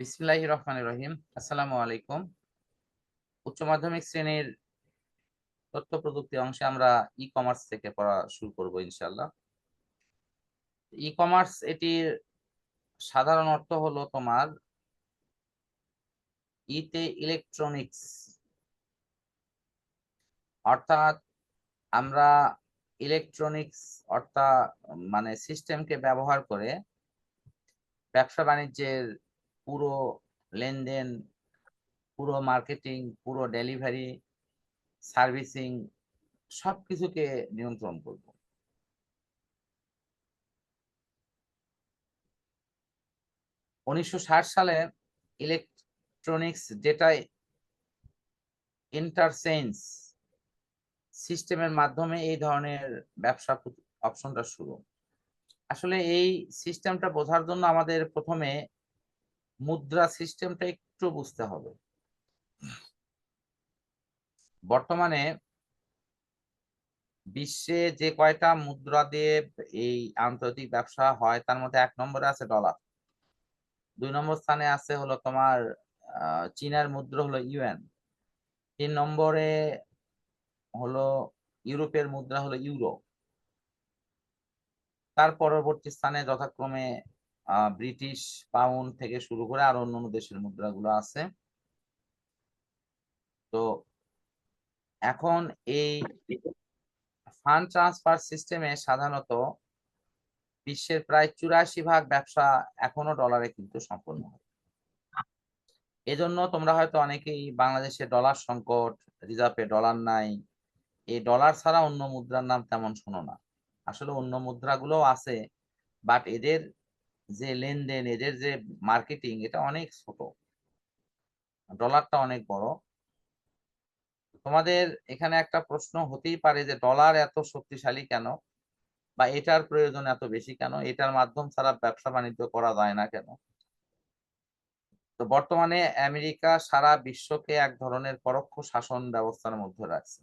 বিসমিল্লাহ রহমান রহিম। আসসালামু আলাইকুম। উচ্চ মাধ্যমিক শ্রেণির তথ্য প্রযুক্তি অংশে আমরা ই কমার্স থেকে পড়া শুরু করব ইনশাল্লাহ ই কমার্স এটির সাধারণ অর্থ হলো তোমার ইতে ইলেকট্রনিক্স অর্থাৎ আমরা ইলেকট্রনিক্স অর্থাৎ মানে সিস্টেমকে ব্যবহার করে ব্যবসা বাণিজ্যের পুরো লেনদেন, পুরো মার্কেটিং পুরো ডেলিভারি সার্ভিসিং সবকিছুকে নিয়ন্ত্রণ করব। উনিশশো ষাট সালে ইলেকট্রনিক্স ডেটা ইন্টারচেঞ্জ সিস্টেমের মাধ্যমে এই ধরনের ব্যবসা অপশনটা শুরু। আসলে এই সিস্টেমটা বোঝার জন্য আমাদের প্রথমে মুদ্রা সিস্টেমটা একটু বুঝতে হবে। বর্তমানে বিশ্বে যে কয়টা মুদ্রা দিয়ে এই আন্তর্জাতিক ব্যবসা হয়, তার মধ্যে এক নম্বরে আছে ডলার। দুই নম্বর স্থানে আছে হলো তোমার চীনের মুদ্রা হলো ইউএন তিন নম্বরে হলো ইউরোপের মুদ্রা হলো ইউরো। তার পরবর্তী স্থানে যথাক্রমে ব্রিটিশ পাউন্ড থেকে শুরু করে আর অন্য দেশের মুদ্রাগুলো আছে। তো এখন এই ফান্ড ট্রান্সফার সিস্টেমে সাধারণত বিশ্বের প্রায় চুরাশি ভাগ ব্যবসা এখনও ডলারে কিন্তু সম্পন্ন হয়। এজন্য তোমরা হয়তো অনেকেই বাংলাদেশে ডলার সংকট রিজার্ভে ডলার নাই এই ডলার ছাড়া অন্য মুদ্রার নাম তেমন শোনো না। আসলে অন্য মুদ্রাগুলো আছে বাট এদের যে লেনদেন, এদের যে মার্কেটিং এটা অনেক ছোট। ডলারটা অনেক বড়। তোমাদের এখানে একটা প্রশ্ন হতেই পারে যে ডলার এত শক্তিশালী কেন? বা এটার প্রয়োজন এত বেশি কেন? এটার মাধ্যম ছাড়া ব্যবসা বাণিজ্য করা যায় না কেন? তো বর্তমানে আমেরিকা সারা বিশ্বকে এক ধরনের পরোক্ষ শাসন ব্যবস্থার মধ্যে রাখছে।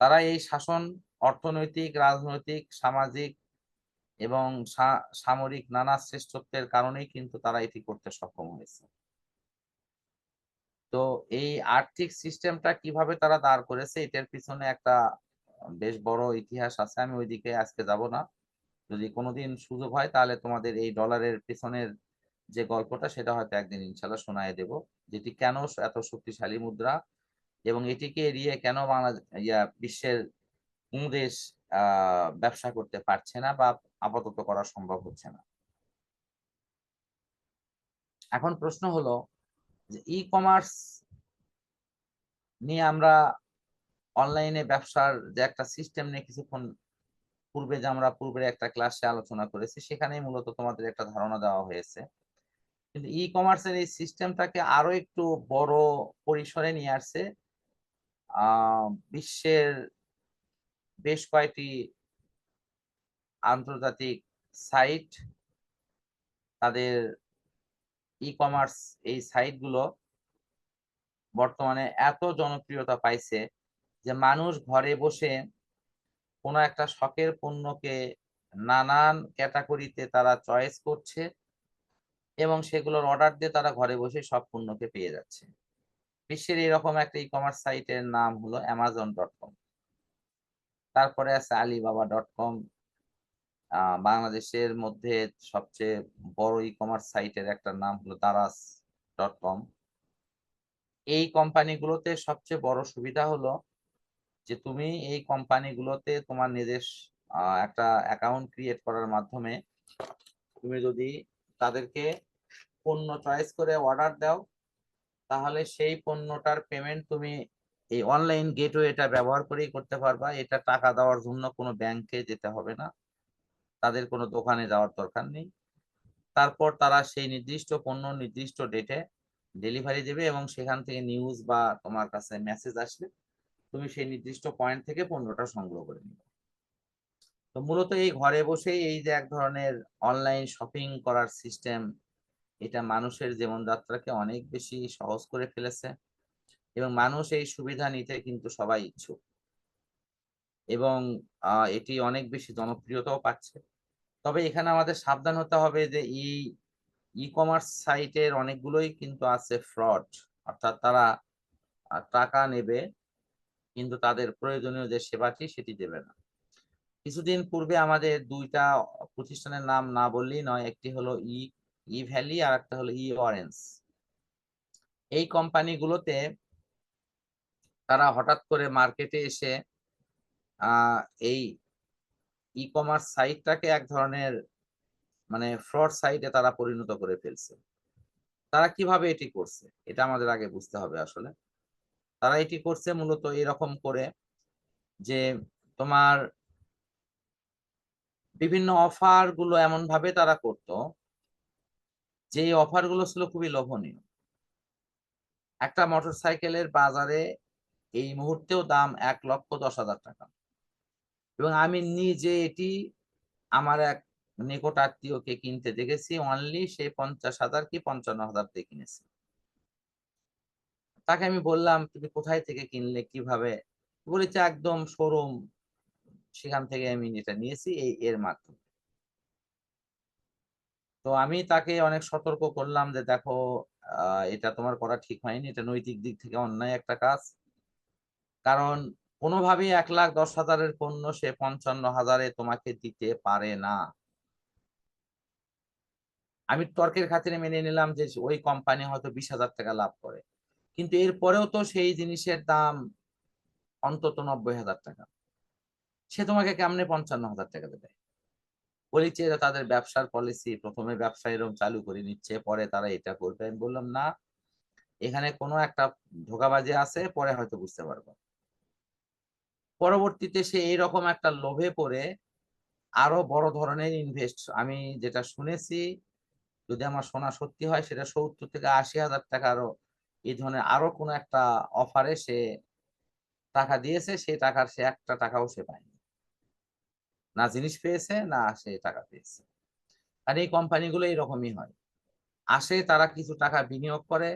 তারা এই শাসন অর্থনৈতিক, রাজনৈতিক, সামাজিক এবং সামরিক নানা শ্রেষ্ঠত্বের কারণেই কিন্তু তারা এটি করতে সক্ষম হয়েছে। তো এই আর্থিক সিস্টেমটা কীভাবে তারা দাঁড় করেছে, এটার পিছনে একটা বেশ বড় ইতিহাস আছে, আমি ওইদিকে আজকে যাব না। যদি কোনোদিন সুযোগ হয়, তাহলে তোমাদের এই ডলারের পিছনের যে গল্পটা, সেটা হয়তো একদিন ইনশাল্লাহ শোনায় দেব, যেটি কেন এত শক্তিশালী মুদ্রা এবং এটিকে এড়িয়ে কেন বাংলা ইয়া, বিশ্বের কোন দেশ ব্যবসা করতে পারছে না বা আপাতত করা সম্ভব হচ্ছে না। এখন প্রশ্ন হলো যে ই কমার্স নিয়ে আমরা অনলাইনে ব্যবসার যে একটা সিস্টেম নিয়ে কিছুক্ষণ পূর্বে যে আমরা পূর্বের একটা ক্লাসে আলোচনা করেছি, সেখানেই মূলত তোমাদের একটা ধারণা দেওয়া হয়েছে। কিন্তু ই কমার্সের এই সিস্টেমটাকে আরও একটু বড় পরিসরে নিয়ে আসছে বিশ্বের বেশ কয়েকটি আন্তর্জাতিক সাইট তাদের ই কমার্স এই সাইটগুলো বর্তমানে এত জনপ্রিয়তা পাইছে যে মানুষ ঘরে বসে কোনো একটা শখের পণ্যকে নানান ক্যাটাগরিতে তারা চয়েস করছে এবং সেগুলোর অর্ডার দিয়ে তারা ঘরে বসে সব পণ্যকে পেয়ে যাচ্ছে। বিশ্বের এরকম একটা ই কমার্স সাইটের নাম হলো অ্যামাজন ডট কম তারপরে আছে আলিবাবা ডট কম বাংলাদেশের মধ্যে সবচেয়ে বড় ই কমার্স সাইটের একটা নাম হলো দারাস ডট কম এই কোম্পানিগুলোতে সবচেয়ে বড় সুবিধা হলো যে, তুমি এই কোম্পানিগুলোতে তোমার নিজের একটা অ্যাকাউন্ট ক্রিয়েট করার মাধ্যমে তুমি যদি তাদেরকে পণ্য চয়েস করে অর্ডার দাও, তাহলে সেই পণ্যটার পেমেন্ট তুমি এই অনলাইন গেটওয়েটা ব্যবহার করেই করতে পারবা। এটা টাকা দেওয়ার জন্য কোনো ব্যাংকে যেতে হবে না। তাদের কোনো দোকানে যাওয়ার দরকার নেই। তারপর তারা সেই নির্দিষ্ট পণ্য নির্দিষ্ট ডেটে ডেলিভারি দেবে এবং সেখান থেকে নিউজ বা তোমার কাছে মেসেজ আসবে। তুমি সেই নির্দিষ্ট পয়েন্ট থেকে পণ্যটা সংগ্রহ করে নিবে। তো মূলত এই ঘরে বসেই এই যে এক ধরনের অনলাইন শপিং করার সিস্টেম এটা মানুষের জীবনযাত্রাকে অনেক বেশি সহজ করে ফেলেছে এবং মানুষ এই সুবিধা নিতে কিন্তু সবাই ইচ্ছুক। এবং এটি অনেক বেশি জনপ্রিয়তাও পাচ্ছে। তবে এখানে আমাদের সাবধান হতে হবে যে এই ই কমার্স সাইটের অনেকগুলোই কিন্তু আছে ফ্রড অর্থাৎ তারা টাকা নেবে, কিন্তু তাদের প্রয়োজনীয় যে সেবাটি সেটি দেবে না। কিছুদিন পূর্বে আমাদের দুইটা প্রতিষ্ঠানের নাম না বললেই নয়, একটি হলো ই ই ভ্যালি আর একটা হলো ই অরেঞ্জ এই কোম্পানিগুলোতে তারা হঠাৎ করে মার্কেটে এসে এই ই কমার্স সাইটটাকে এক ধরনের মানে ফ্রড সাইটে তারা পরিণত করে ফেলছে। তারা কীভাবে এটি করছে? এটা আমাদের আগে বুঝতে হবে আসলে। তারা এটি করছে মূলত এরকম করে যে তোমার বিভিন্ন অফারগুলো এমন ভাবে তারা করত, যে অফারগুলো ছিল খুবই লোভনীয়। একটা মোটরসাইকেলের বাজারে এই মুহূর্তেও দাম এক লক্ষ দশ হাজার টাকা। এবং আমি নিজে এটি আমার এক নিকট আত্মীয়কে কিনতে দেখেছি অনলি সে পঞ্চাশ হাজার কি পঞ্চান্ন হাজার দিয়ে কিনেছে। তাকে আমি বললাম, তুমি কোথায় থেকে কিনলে, কীভাবে? বলেছে, একদম শোরুম। সেখান থেকে আমি এটা নিয়েছি, এই এর মাধ্যমে। তো আমি তাকে অনেক সতর্ক করলাম যে, দেখো এটা তোমার করা ঠিক হয়নি, এটা নৈতিক দিক থেকে অন্যায় একটা কাজ। কারণ কোনোভাবেই এক লাখ দশ হাজারের পণ্য সে পঞ্চান্ন হাজারে তোমাকে দিতে পারে না। আমি তর্কের খাতিরে মেনে নিলাম যে ওই কোম্পানি হয়তো বিশ হাজার টাকা লাভ করে। কিন্তু এরপরেও তো সেই জিনিসের দাম অন্তত নব্বই হাজার টাকা। সে তোমাকে কেমনে পঞ্চান্ন হাজার টাকা দেবে? বলেছে এটা তাদের ব্যবসার পলিসি প্রথমে ব্যবসা এরকম চালু করে নিচ্ছে, পরে তারা এটা করবে। আমি বললাম, না, এখানে কোনো একটা ধোকাবাজি আছে, পরে হয়তো বুঝতে পারব। পরবর্তীতে সে এরকম একটা লোভে পড়ে আরও বড় ধরনের ইনভেস্ট আমি যেটা শুনেছি, যদি আমার শোনা সত্যি হয়, সেটা সত্তর থেকে আশি হাজার টাকা আরও এই ধরনের আরও কোনো একটা অফারে সে টাকা দিয়েছে সেই টাকার সে একটা টাকাও সে পায়নি। না জিনিস পেয়েছে, না সে টাকা পেয়েছে। আর এই কোম্পানিগুলো এরকমই হয়। আসে, তারা কিছু টাকা বিনিয়োগ করে,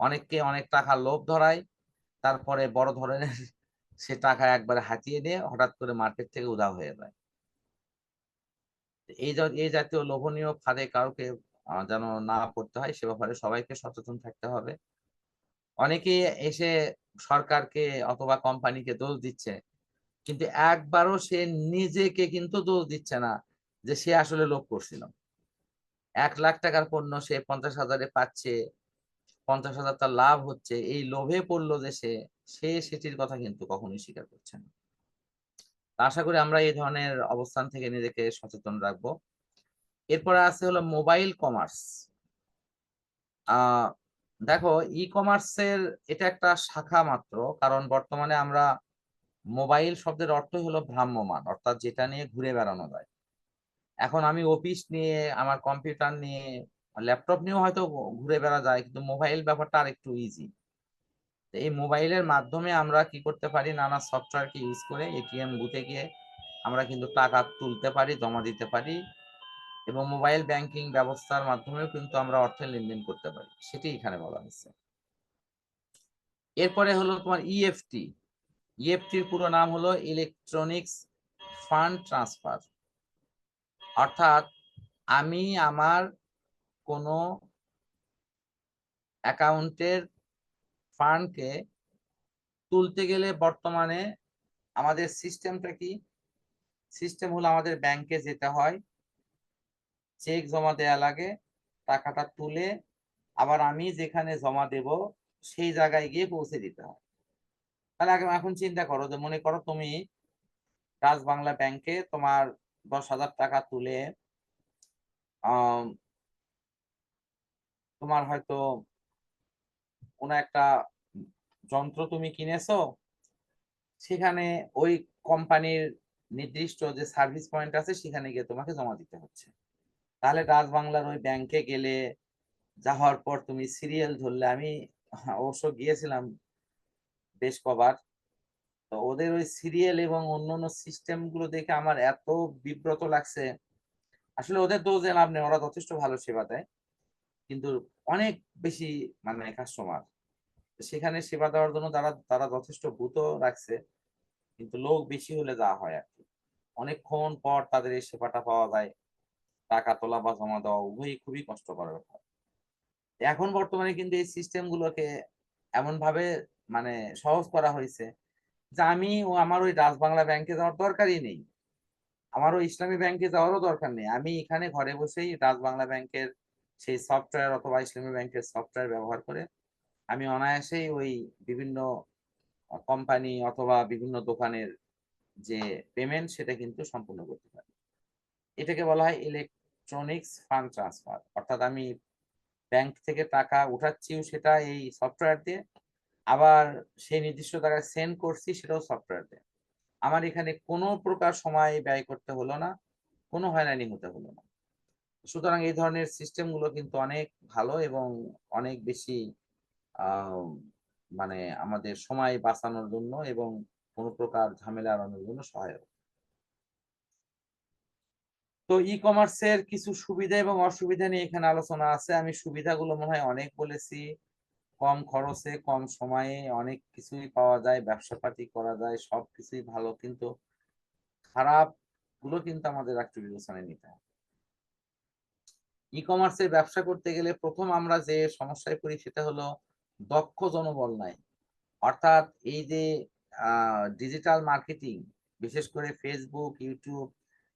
অনেককে অনেক টাকা লোভ ধরায়, তারপরে বড় ধরনের সে টাকা একবার হাতিয়ে নিয়ে হঠাৎ করে মার্কেট থেকে উধাও হয়ে যায়। এই এই জাতীয় লোভনীয় ফাঁদে কাউকে যেন না পড়তে হয়, সে ব্যাপারে সবাইকে সচেতন থাকতে হবে। অনেকেই এসে সরকারকে অথবা কোম্পানিকে দোষ দিচ্ছে, কিন্তু একবারও সে নিজেকে কিন্তু দোষ দিচ্ছে না যে সে আসলে লোভ করছিল। এক লাখ টাকার পণ্য সে পঞ্চাশ হাজারে পাচ্ছে, পঞ্চাশ হাজার তার লাভ হচ্ছে, এই লোভে পড়ল যে সে সে সেটির কথা কিন্তু কখনোই স্বীকার করছে না। আশা করি আমরা এই ধরনের অবস্থান থেকে নিজেকে সচেতন রাখব। এরপরে আছে হলো মোবাইল কমার্স। দেখো ই কমার্সের এটা একটা শাখা মাত্র, কারণ বর্তমানে আমরা মোবাইল শব্দের অর্থ হলো ভ্রাম্যমান অর্থাৎ যেটা নিয়ে ঘুরে বেড়ানো যায়। এখন আমি অফিস নিয়ে, আমার কম্পিউটার নিয়ে, ল্যাপটপ নিয়েও হয়তো ঘুরে বেড়া যায়, কিন্তু মোবাইল ব্যাপারটা আর একটু ইজি এই মোবাইলের মাধ্যমে আমরা কি করতে পারি? নানা সফটওয়্যারকে ইউজ করে এটিএম বুথে গিয়ে আমরা কিন্তু টাকা তুলতে পারি, জমা দিতে পারি এবং মোবাইল ব্যাংকিং ব্যবস্থার মাধ্যমেও কিন্তু আমরা অর্থের লেনদেন করতে পারি। সেটি এখানে বলা হয়েছে। এরপরে হলো তোমার E ইএফটি ইএফটির পুরো নাম হলো ইলেকট্রনিক্স ফান্ড ট্রান্সফার অর্থাৎ আমি আমার কোনো অ্যাকাউন্টের ফান্ডকে তুলতে গেলে বর্তমানে আমাদের সিস্টেমটা কি? সিস্টেম হলো আমাদের ব্যাংকে যেতে হয়, চেক জমা দেয়া লাগে, টাকাটা তুলে আবার আমি যেখানে জমা দেব সেই জায়গায় গিয়ে পৌঁছে দিতে হয়। তাহলে এখন চিন্তা করো যে মনে করো তুমি রাজ বাংলা ব্যাংকে তোমার দশ হাজার টাকা তুলে তোমার হয়তো কোনো একটা যন্ত্র তুমি কিনেছো? সেখানে ওই কোম্পানির নির্দিষ্ট যে সার্ভিস পয়েন্ট আছে, সেখানে গিয়ে তোমাকে জমা দিতে হচ্ছে। তাহলে রাজ বাংলার ওই ব্যাংকে গেলে যাওয়ার পর তুমি সিরিয়াল ধরলে, আমি অবশ্য গিয়েছিলাম বেশ কবার। তো ওদের ওই সিরিয়াল এবং অন্যান্য সিস্টেমগুলো দেখে আমার এত বিব্রত লাগছে। আসলে ওদের দোষ দেন আপনি ওরা যথেষ্ট ভালো সেবা দেয়। কিন্তু অনেক বেশি মানে কাস্টমার সেখানে সেবা দেওয়ার জন্য তারা তারা যথেষ্ট ভূত রাখছে, কিন্তু লোক বেশি হলে যা হয় আর কি। অনেকক্ষণ পর তাদের এই সেবাটা পাওয়া যায়, টাকা তোলা বা জমা দেওয়া উভয়ই খুবই কষ্টকর ব্যাপার। এখন বর্তমানে কিন্তু এই সিস্টেম গুলোকে এমন ভাবে মানে সহজ করা হয়েছে যে আমি ও আমার ওই বাংলা ব্যাংকে যাওয়ার দরকারই নেই। আমার ওই ইসলামী ব্যাংকে যাওয়ারও দরকার নেই। আমি এখানে ঘরে বসেই বাংলা ব্যাংকের সেই সফটওয়্যার অথবা ইসলামী ব্যাংকের সফটওয়্যার ব্যবহার করে আমি অনায়াসেই ওই বিভিন্ন কোম্পানি অথবা বিভিন্ন দোকানের যে পেমেন্ট সেটা কিন্তু সম্পূর্ণ করতে পারি। এটাকে বলা হয় ইলেকট্রনিক্স ফান্ড ট্রান্সফার অর্থাৎ আমি ব্যাংক থেকে টাকা উঠাচ্ছিও সেটা এই সফটওয়্যার দিয়ে, আবার সেই নির্দিষ্ট টাকা সেন্ড করছি সেটাও সফটওয়্যার দিয়ে। আমার এখানে কোনো প্রকার সময় ব্যয় করতে হলো না, কোনো হয়রানি হতে হলো না। সুতরাং এই ধরনের সিস্টেমগুলো কিন্তু অনেক ভালো এবং অনেক বেশি মানে আমাদের সময় বাঁচানোর জন্য এবং কোনো প্রকার ঝামেলা এড়ানোর জন্য সহায়ক। তো ই কমার্সের কিছু সুবিধা এবং অসুবিধা নিয়ে এখানে আলোচনা আছে। আমি সুবিধাগুলো মনে হয় অনেক বলেছি। কম খরচে, কম সময়ে অনেক কিছুই পাওয়া যায় ব্যবসা পাতি করা যায় সব কিছুই ভালো। কিন্তু খারাপগুলো কিন্তু আমাদের একটু বিবেচনায় নিতে হবে। ই কমার্সে ব্যবসা করতে গেলে প্রথম আমরা যে সমস্যায় পড়ি সেটা হলো দক্ষ জনবল নাই। অর্থাৎ এই যে ডিজিটাল মার্কেটিং বিশেষ করে ফেসবুক ইউটিউব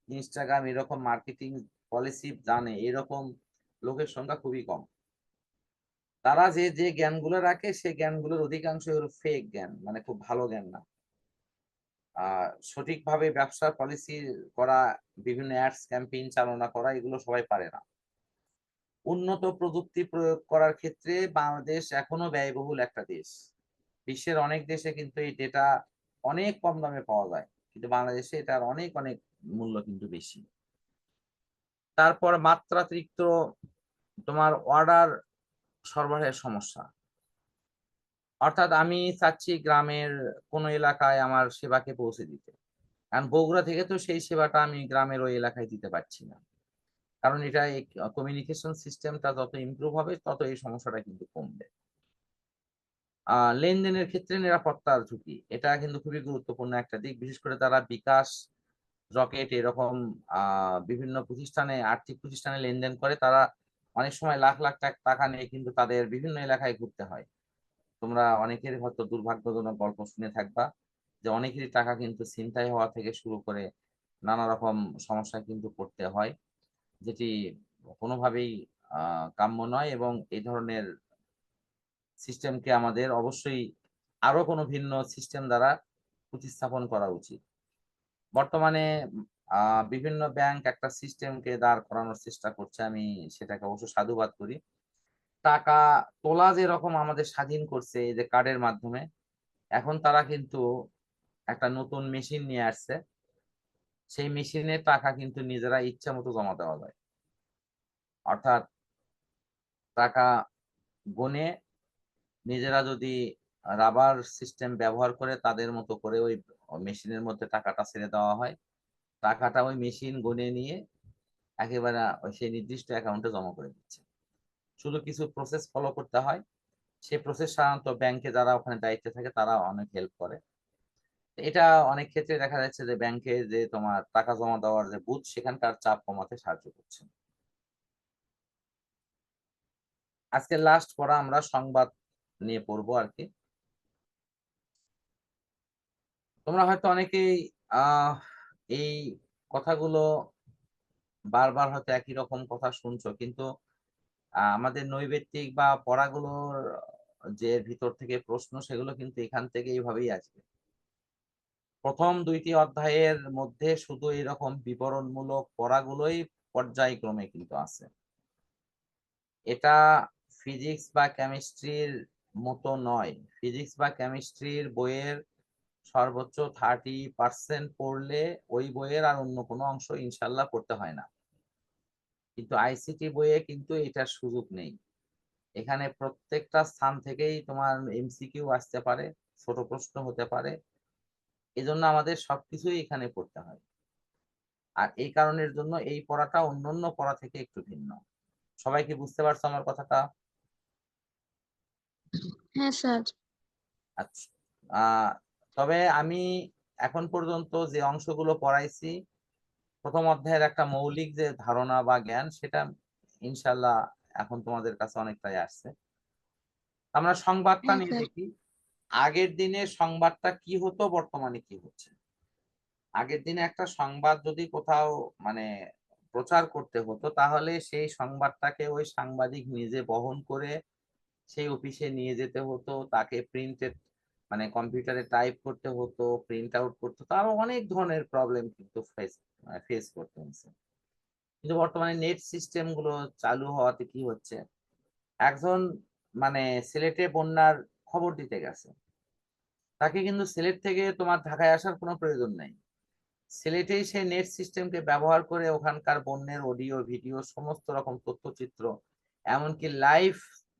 ইনস্টাগ্রাম এরকম মার্কেটিং পলিসি জানে, এরকম লোকের সংখ্যা খুবই কম। তারা যে যে জ্ঞানগুলো রাখে, সেই জ্ঞানগুলোর অধিকাংশ হলো ফেক জ্ঞান মানে খুব ভালো জ্ঞান না। সঠিকভাবে ব্যবসার পলিসি করা, বিভিন্ন অ্যাডস ক্যাম্পেইন চালনা করা, এগুলো সবাই পারে না। উন্নত প্রযুক্তি প্রয়োগ করার ক্ষেত্রে বাংলাদেশ এখনও ব্যয়বহুল একটা দেশ। বিশ্বের অনেক দেশে কিন্তু এই ডেটা অনেক কম দামে পাওয়া যায়, কিন্তু বাংলাদেশে এটার অনেক অনেক মূল্য কিন্তু বেশি। তারপর মাত্রাতিরিক্ত তোমার অর্ডার সরবরাহের সমস্যা। অর্থাৎ আমি চাচ্ছি গ্রামের কোন এলাকায় আমার সেবাকে পৌঁছে দিতে। কারণ বগুড়া থেকে তো সেই সেবাটা আমি গ্রামের ওই এলাকায় দিতে পারছি না। কারণ এটা কমিউনিকেশন সিস্টেমটা যত ইমপ্রুভ হবে, তত এই সমস্যাটা কিন্তু কমবে। লেনদেনের ক্ষেত্রে নিরাপত্তার ঝুঁকি, এটা কিন্তু খুবই গুরুত্বপূর্ণ একটা দিক। বিশেষ করে তারা বিকাশ রকেট এরকম বিভিন্ন প্রতিষ্ঠানে, আর্থিক প্রতিষ্ঠানে লেনদেন করে, তারা অনেক সময় লাখ লাখ টাকা নিয়ে কিন্তু তাদের বিভিন্ন এলাকায় ঘুরতে হয়। তোমরা অনেকের হয়তো দুর্ভাগ্যজনক গল্প শুনে থাকবা যে অনেকেরই টাকা কিন্তু ছিনতাই হওয়া থেকে শুরু করে নানা রকম সমস্যা কিন্তু পড়তে হয়। যেটি কোনোভাবেই কাম্য নয় এবং এই ধরনের সিস্টেমকে আমাদের অবশ্যই আরও কোনো ভিন্ন সিস্টেম দ্বারা প্রতিস্থাপন করা উচিত। বর্তমানে বিভিন্ন ব্যাংক একটা সিস্টেমকে দাঁড় করানোর চেষ্টা করছে, আমি সেটাকে অবশ্য সাধুবাদ করি। টাকা তোলা যেরকম আমাদের স্বাধীন করছে এই যে কার্ডের মাধ্যমে, এখন তারা কিন্তু একটা নতুন মেশিন নিয়ে আসছে। সেই মেশিনে টাকা কিন্তু নিজেরা ইচ্ছা মতো জমা দেওয়া যায়। অর্থাৎ টাকা গনে নিজেরা যদি রাবার সিস্টেম ব্যবহার করে তাদের মতো করে ওই মেশিনের মধ্যে টাকাটা ছেড়ে দেওয়া হয়, টাকাটা ওই মেশিন গনে নিয়ে একেবারে সেই নির্দিষ্ট অ্যাকাউন্টে জমা করে দিচ্ছে। শুধু কিছু প্রসেস ফলো করতে হয়। সেই প্রসেস সাধারণত ব্যাংকে যারা ওখানে দায়িত্বে থাকে তারা অনেক হেল্প করে। এটা অনেক ক্ষেত্রে দেখা যাচ্ছে যে ব্যাংকে যে তোমার টাকা জমা দেওয়ার যে বুথ সেখানকার চাপ কমাতে সাহায্য করছে। আজকে লাস্ট পড়া আমরা সংবাদ নিয়ে পড়ব আর কি। তোমরা হয়তো অনেকেই এই কথাগুলো বারবার হয়তো একই রকম কথা শুনছো, কিন্তু আমাদের নৈবেত্তিক বা পড়াগুলোর যে ভিতর থেকে প্রশ্ন, সেগুলো কিন্তু এখান থেকে এইভাবেই আসবে। প্রথম দুইটি অধ্যায়ের মধ্যে শুধু এরকম বিবরণমূলক পড়াগুলোই পর্যায়ক্রমে কিন্তু আছে। এটা ফিজিক্স বা কেমিস্ট্রির মতো নয়। ফিজিক্স বা কেমিস্ট্রির বইয়ের সর্বোচ্চ থার্টি পার্সেন্ট পড়লে ওই বইয়ের আর অন্য কোনো অংশ ইনশাল্লাহ পড়তে হয় না। কিন্তু আইসিটি বইয়ে কিন্তু এটার সুযোগ নেই। এখানে প্রত্যেকটা স্থান থেকেই তোমার এমসিকিউ আসতে পারে, ছোট প্রশ্ন হতে পারে এজন্য আমাদের সবকিছুই এখানে পড়তে হয়। আর এই কারণের জন্য এই পড়াটা অন্যান্য পড়া থেকে একটু ভিন্ন। সবাই কি বুঝতে পারছ আমার কথাটা? হ্যাঁ স্যার। আচ্ছা। তবে আমি এখন পর্যন্ত যে অংশগুলো পড়াইছি প্রথম অধ্যায়ের একটা মৌলিক যে ধারণা বা জ্ঞান সেটা ইনশাল্লাহ এখন তোমাদের কাছে অনেকটাই আসছে। আমরা সংবাদটা হ্যাঁ, নিয়ে দেখি। আগের দিনে সংবাদটা কি হতো, বর্তমানে কি হচ্ছে? আগের দিনে একটা সংবাদ যদি কোথাও মানে প্রচার করতে হতো, তাহলে সেই সংবাদটাকে ওই সাংবাদিক নিজে বহন করে সেই অফিসে নিয়ে যেতে হতো, তাকে প্রিন্টেড মানে কম্পিউটারে টাইপ করতে হতো প্রিন্ট আউট করতে হতো, আরও অনেক ধরনের প্রবলেম কিন্তু ফেস ফেস করতে হচ্ছে কিন্তু বর্তমানে নেট সিস্টেমগুলো চালু হওয়াতে কি হচ্ছে? একজন মানে সিলেটে বন্যার খবর দিতে গেছে। তাকে কিন্তু সিলেট থেকে তোমার ঢাকায় আসার কোনো প্রয়োজন নেই। সিলেটেই সেই নেট সিস্টেমকে ব্যবহার করে ওখানকার বন্যের অডিও ভিডিও সমস্ত রকম তথ্যচিত্র, এমনকি লাইভ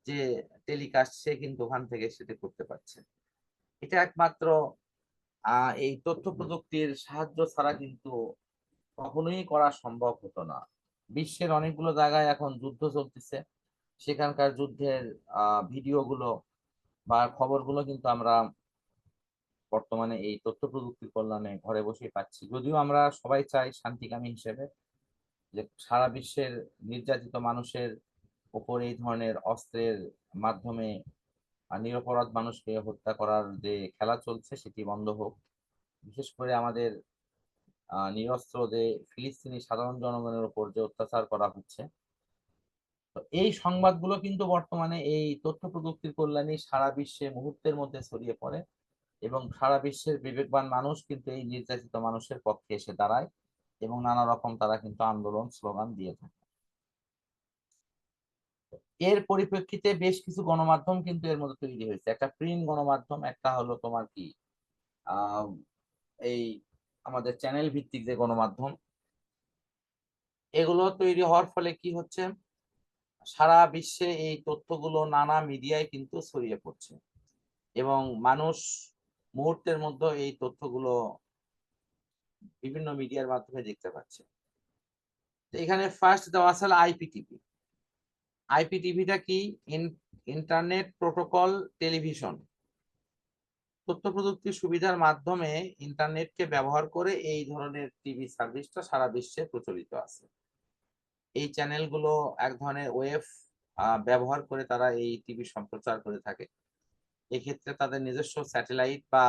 যে টেলিকাস্ট সে কিন্তু ওখান থেকে সেটা করতে পারছে। এটা একমাত্র এই তথ্য প্রযুক্তির সাহায্য ছাড়া কিন্তু কখনোই করা সম্ভব হতো না। বিশ্বের অনেকগুলো জায়গায় এখন যুদ্ধ চলতেছে। সেখানকার যুদ্ধের ভিডিওগুলো বা খবরগুলো কিন্তু আমরা বর্তমানে এই তথ্য প্রযুক্তির কল্যাণে ঘরে বসেই পাচ্ছি। যদিও আমরা সবাই চাই শান্তিকামী হিসেবে যে সারা বিশ্বের নির্যাতিত মানুষের উপর এই ধরনের অস্ত্রের মাধ্যমে নিরপরাধ মানুষকে হত্যা করার যে খেলা চলছে সেটি বন্ধ হোক। বিশেষ করে আমাদের নিরস্ত্র যে ফিলিস্তিনি সাধারণ জনগণের উপর যে অত্যাচার করা হচ্ছে এই সংবাদগুলো কিন্তু বর্তমানে এই তথ্য প্রযুক্তির কল্যাণে সারা বিশ্বে মুহূর্তের মধ্যে ছড়িয়ে পড়ে এবং সারা বিশ্বের বিবেকবান মানুষ কিন্তু এই নির্যাতিত মানুষের পক্ষে এসে দাঁড়ায় এবং নানা রকম তারা কিন্তু আন্দোলন, স্লোগান দিয়ে থাকে। এর পরিপ্রেক্ষিতে বেশ কিছু গণমাধ্যম কিন্তু এর মধ্যে তৈরি হয়েছে। একটা প্রিন্ট গণমাধ্যম, একটা হলো তোমার কি এই আমাদের চ্যানেল ভিত্তিক যে গণমাধ্যম, এগুলো তৈরি হওয়ার ফলে কি হচ্ছে? সারা বিশ্বে এই তথ্যগুলো নানা মিডিয়ায় কিন্তু ছড়িয়ে পড়ছে। এবং মানুষ মুহূর্তের মধ্যে এই তথ্যগুলো বিভিন্ন মিডিয়ার মাধ্যমে দেখতে পাচ্ছে। এখানে ফার্স্ট দেওয়া আছে আইপিটিভি আইপিটিভিটা কি? ইন্টারনেট প্রোটোকল টেলিভিশন তথ্য প্রযুক্তির সুবিধার মাধ্যমে ইন্টারনেটকে ব্যবহার করে এই ধরনের টিভি সার্ভিসটা সারা বিশ্বে প্রচলিত আছে। এই চ্যানেলগুলো এক ধরনের ওয়েব ব্যবহার করে তারা এই টিভি সম্প্রচার করে থাকে। এক্ষেত্রে তাদের নিজস্ব স্যাটেলাইট বা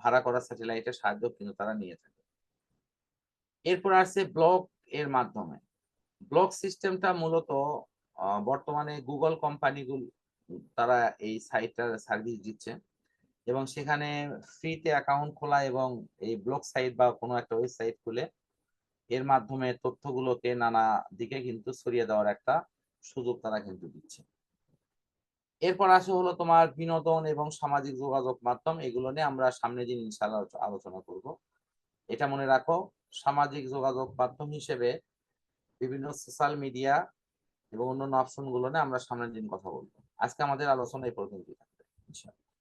ভাড়া করা স্যাটেলাইটের সাহায্য কিন্তু তারা নিয়ে থাকে। এরপর আসছে ব্লগ এর মাধ্যমে। ব্লগ সিস্টেমটা মূলত বর্তমানে গুগল কোম্পানিগুলো তারা এই সাইটটার সার্ভিস দিচ্ছে এবং সেখানে ফ্রিতে অ্যাকাউন্ট খোলা এবং এই ব্লগ সাইট বা কোনো একটা ওয়েবসাইট খুলে এর মাধ্যমে তথ্যগুলোকে নানা দিকে কিন্তু ছড়িয়ে দেওয়ার একটা সুযোগ তারা কিন্তু দিচ্ছে। এরপর আসে হলো তোমার বিনোদন এবং সামাজিক যোগাযোগ মাধ্যম। এগুলো নিয়ে আমরা সামনের দিন ইনশাল্লাহ আলোচনা করব। এটা মনে রাখো, সামাজিক যোগাযোগ মাধ্যম হিসেবে বিভিন্ন সোশ্যাল মিডিয়া এবং অন্যান্য অপশনগুলো নিয়ে আমরা সামনের দিন কথা বলব। আজকে আমাদের আলোচনা এই পর্যন্তই থাকবে, ইনশাআল্লাহ।